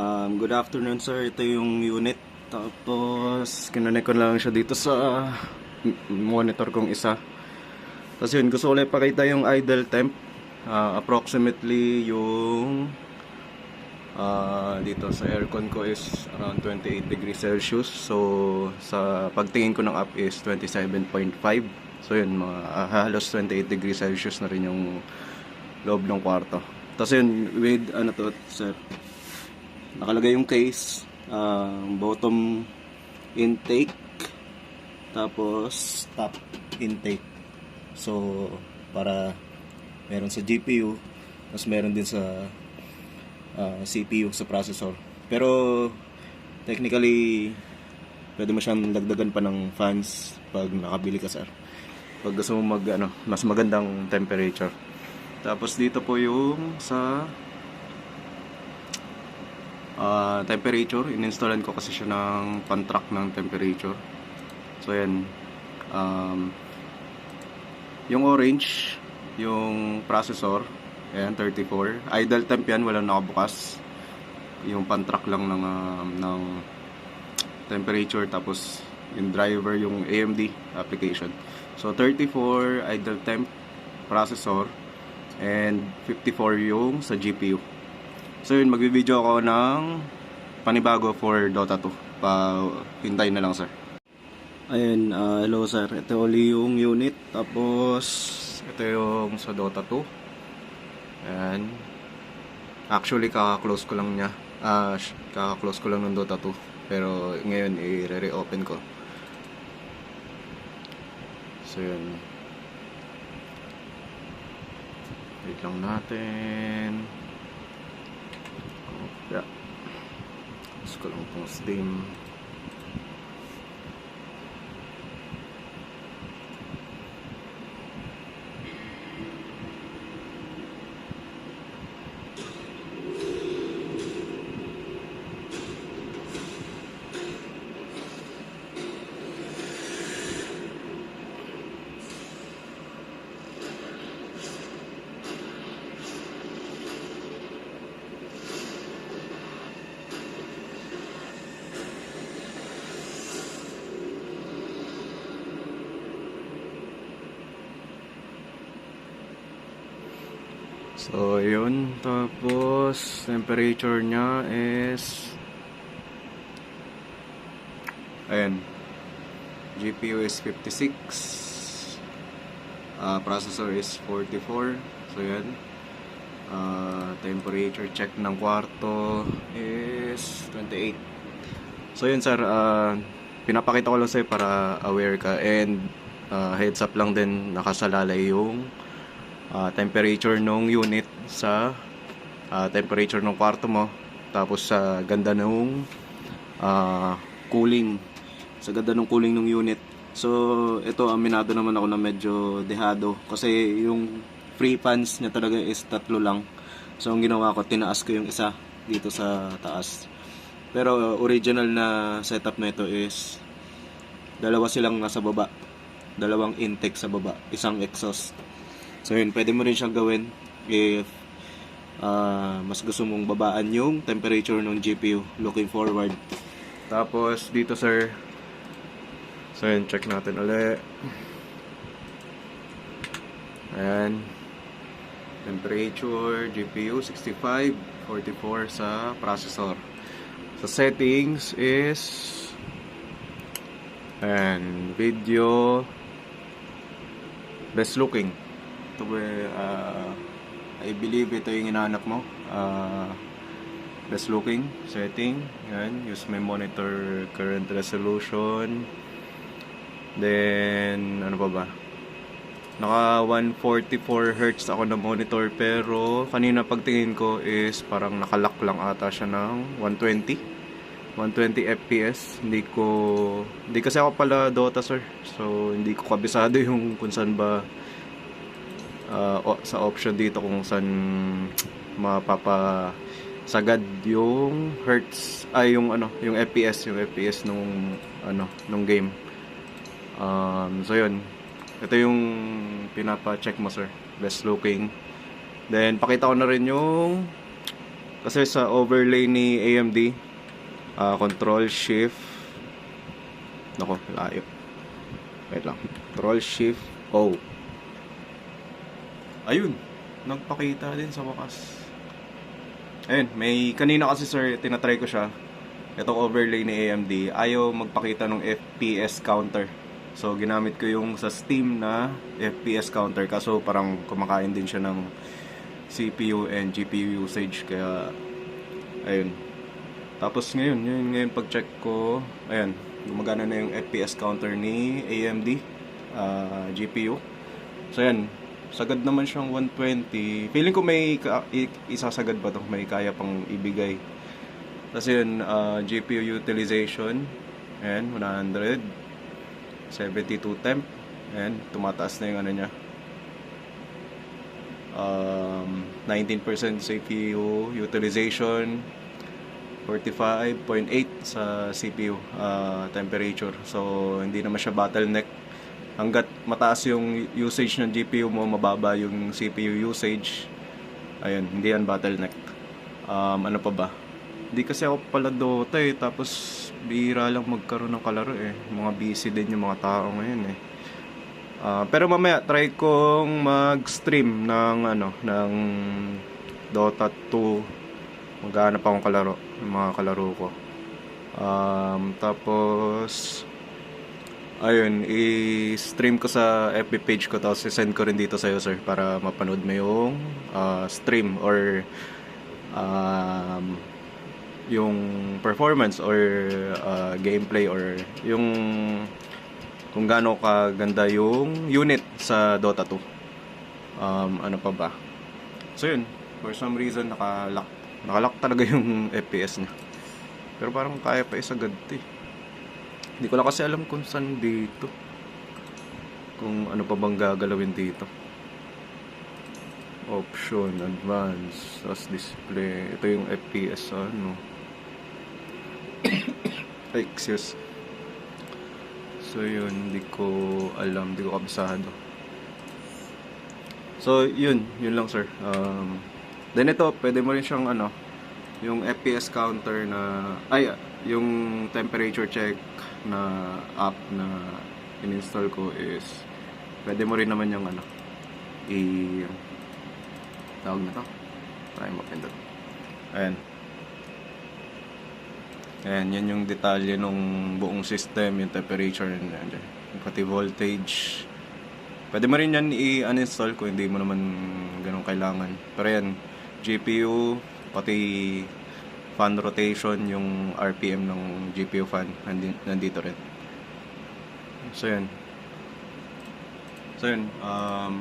Um, good afternoon sir, ito yung unit. Tapos kinonek ko lang siya dito sa monitor kong isa. Tapos yun, gusto ko lang ipakita yung idle temp. Ah, approximately yung ah, dito sa aircon ko is around 28 degrees Celsius. So sa pagtingin ko ng app is 27.5. So yun, mga ah, halos 28 degrees Celsius na rin yung loob ng kwarto. Tapos yun, with ano to, sir, nakalagay yung case, ah, bottom intake, tapos top intake. So, para meron sa GPU, tapos meron din sa ah, CPU, sa processor. Pero, technically, pwede mo siyang dagdagan pa ng fans pag nakabili ka, sir. Pag gusto mo mag, ano, mas magandang temperature. Tapos dito po yung sa ah, temperature. Ininstallan ko kasi siya ng pan-track ng temperature. So yan. Um, yung orange, yung processor, ayan, 34. Idle temp yan, walang nakabukas. Yung pan-track lang ng, ah, ng temperature. Tapos yung driver, yung AMD application. So 34 idle temp processor and 54 yung sa GPU. So yun, magbibideo ako ng panibago for Dota 2. Pa hintayin na lang sir. Ayun, ah, hello sir. Ito uli yung unit. Tapos ito yung sa Dota 2. Ayan. Actually, kaka-close ko lang niya. Sh- kaka-close ko lang ng Dota 2. Pero ngayon, i-re-open ko. So yun. Wait lang natin. Tapos ko lang itong Steam. So, yun. Tapos, temperature niya is... Ayan. GPU is 56. Ah, processor is 44. So, yan. Ah, temperature check ng kwarto is 28. So, yun sir. ah, pinapakita ko lang sa'yo para aware ka. And, ah, heads up lang din nakasalalay yung ah, temperature ng unit sa ah, temperature ng kwarto mo. Tapos sa ganda ng ah, cooling. Sa ganda ng cooling ng unit. So ito aminado naman ako na medyo dehado. Kasi yung free fans niya talaga is tatlo lang. So ang ginawa ko tinaas ko yung isa dito sa taas. Pero original na setup na ito is dalawa silang nasa baba. Dalawang intake sa baba. Isang exhaust So yun, pwede mo rin siyang gawin if ah, mas gusto mong babaan yung temperature ng GPU looking forward. Tapos dito sir, so yun, check natin ulit. Ayan. Temperature, GPU 65, 44 sa processor. Sa settings is and video best looking ito ba, uh, I believe ito yung inaanap mo. Uh, best looking, setting, yan, use my monitor current resolution. Then, ano pa ba? Naka 144 Hz ako na monitor pero kanina pagtingin ko is parang nakalock lang ata siya ng 120. 120 FPS. Hindi ko hindi kasi ako pala Dota sir. So hindi ko kabisado yung kung saan ba uh, sa option dito kung saan mapapa sagad yung hertz ay yung ano yung FPS yung FPS nung ano nung game um, so yun ito yung pinapa-check mo sir best looking then pakita ko na rin yung Kasi sa overlay ni AMD, ah, control shift Nako, layo. Wait lang. Control shift O. Ayun, nagpakita din sa wakas. Ayun, may kanina kasi sir, tinatry ko siya. Itong overlay ni AMD, ayaw magpakita ng FPS counter. So, ginamit ko yung sa Steam na FPS counter. Kaso, parang kumakain din siya ng CPU and GPU usage. Kaya, ayun. Tapos ngayon, ngayon, ngayon pag-check ko, ayun, gumagana na yung FPS counter ni AMD ah, GPU. So, yan. Sagad naman siyang 120. Feeling ko may ka- isasagad pa to. May kaya pang ibigay. Tapos yun, ah, GPU utilization. Ayan, 100. 72 temp. Ayan, tumataas na yung ano niya. Um, 19% CPU utilization. 45.8 sa CPU ah, temperature. So, hindi naman siya bottleneck. Hanggat mataas yung usage ng GPU mo, mababa yung CPU usage. Ayun, hindi yan bottleneck. Um, ano pa ba? Hindi kasi ako pala Dota eh. Tapos, bihira lang magkaroon ng kalaro eh. Mga busy din yung mga tao ngayon eh. Ah, pero mamaya try kong mag-stream ng ano ng Dota 2. Maghanap akong kalaro, mga kalaro ko. Um, tapos ayun, i-stream ko sa FB page ko tapos i-send ko rin dito sa iyo sir para mapanood mo yung ah, stream or um, yung performance or ah, gameplay or yung kung gaano kaganda yung unit sa Dota 2. Um, ano pa ba? So yun, for some reason nakalock nakalock talaga yung FPS niya. Pero parang kaya pa isagad to eh. Hindi ko lang kasi alam kung saan dito. Kung ano pa bang gagalawin dito. Option, advance, tapos display. Ito yung FPS ano. Excuse. So yun, hindi ko alam, hindi ko kabisado. So yun, yun lang sir. Um, then ito, pwede mo rin siyang ano, yung FPS counter na, ay, yung temperature check na app na in-install ko is, pwede mo rin naman yung ano, i, tawag na to, try mo pindot. Ayan. Ayan, yan yung detalye ng buong system, yung temperature, and, yung pati voltage. Pwede mo rin yan i-uninstall kung hindi mo naman ganun kailangan. Pero yan, GPU, pati fan rotation, yung RPM ng GPU fan, nandi- nandito rin. So yan. So yan, um,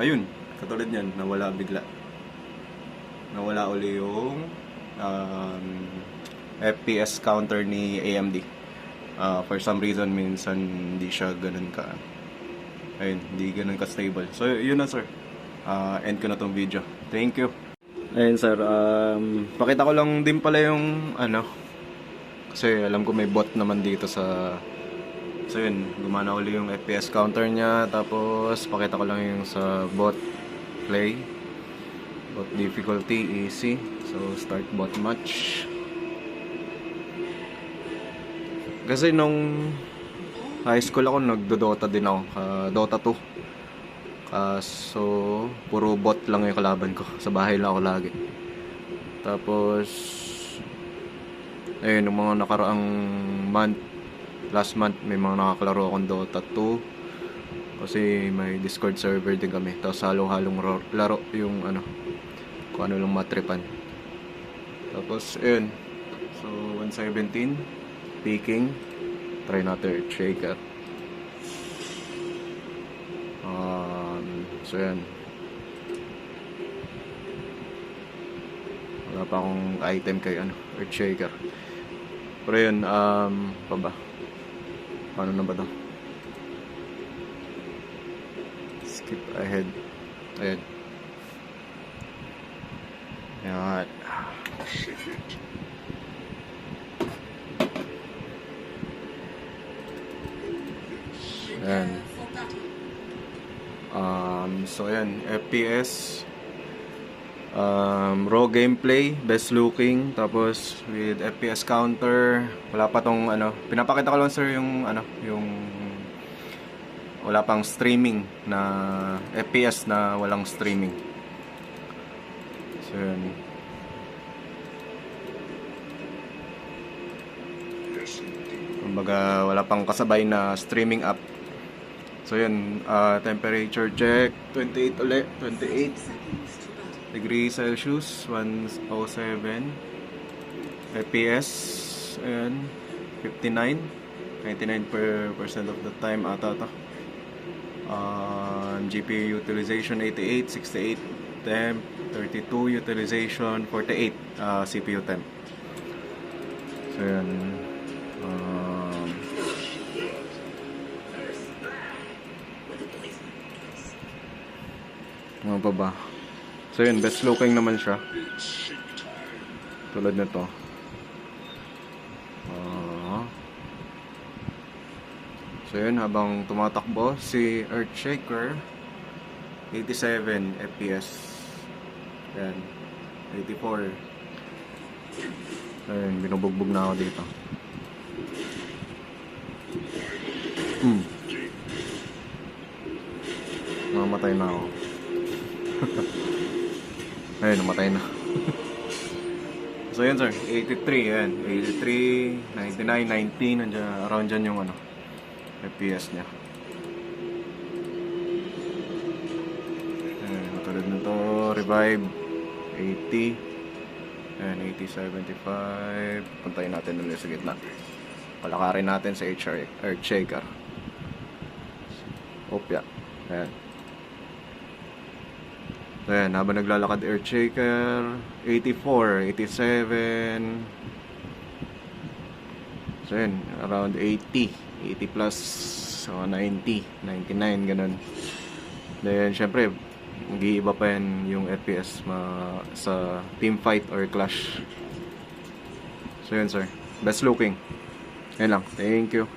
ayun, katulad yan, nawala bigla. Nawala uli yung um, FPS counter ni AMD. Ah, for some reason, minsan hindi siya ganun ka, ayun, hindi ganun ka stable. So, yun na sir. Ah, end ko na tong video. Thank you. Ayun sir, um, pakita ko lang din pala yung ano, kasi alam ko may bot naman dito sa So yun, gumana uli yung FPS counter niya Tapos pakita ko lang yung sa bot play. Bot difficulty, easy So start bot match. Kasi nung high school ako, nagdodota din ako ah, Dota 2 Kaso puro bot lang yung kalaban ko. Sa bahay lang ako lagi. Tapos Ayun, yung mga nakaraang month last month may mga nakakalaro akong Dota 2 kasi may Discord server din kami. Tapos halong-halong ro- laro yung ano kung ano lang matripan. Tapos ayun. So 117 peaking try natin shaker um, so yan wala pa akong item kay ano Earthshaker pero yun um pa ba Paano na ba to? Skip ahead. Ayan. Ayan. Ayan. So ayan, FPS. Um, raw gameplay, best looking, tapos with FPS counter, wala pa tong ano, pinapakita ko lang sir yung ano, yung wala pang streaming na FPS na walang streaming. So yun. Kumbaga wala pang kasabay na streaming app. So yun, ah, temperature check, 28 ulit, 28 degrees Celsius, 107 FPS, ayan, 59, 99 per percent of the time ata. Um, GPU utilization 88, 68 temp, 32 utilization, 48 ah, CPU temp. So yun. Ano pa ba? So yun, best looking naman siya. Tulad nito. Ah. so yun, habang tumatakbo si Earthshaker, 87 FPS. Yan. 84. Ayun, binubugbog na ako dito. Hmm. Mamatay na ako. Ayun, namatay na. so yun sir, 83 yan. 83, 99, 19, nandiyan, around dyan yung ano, FPS niya. Ayun, tulad nito, revive, 80, Ayan, 80, 75. Puntayin natin ulit sa gitna. Palakarin natin sa HR, Earthshaker. Opya. Ayan. Ayan, habang naglalakad Earthshaker, 84, 87. So yun, around 80. 80 plus, so 90, 99, ganun. Then, syempre, mag-iiba pa yan yung FPS ma sa team fight or clash. So yun sir, best looking. Yan lang, thank you.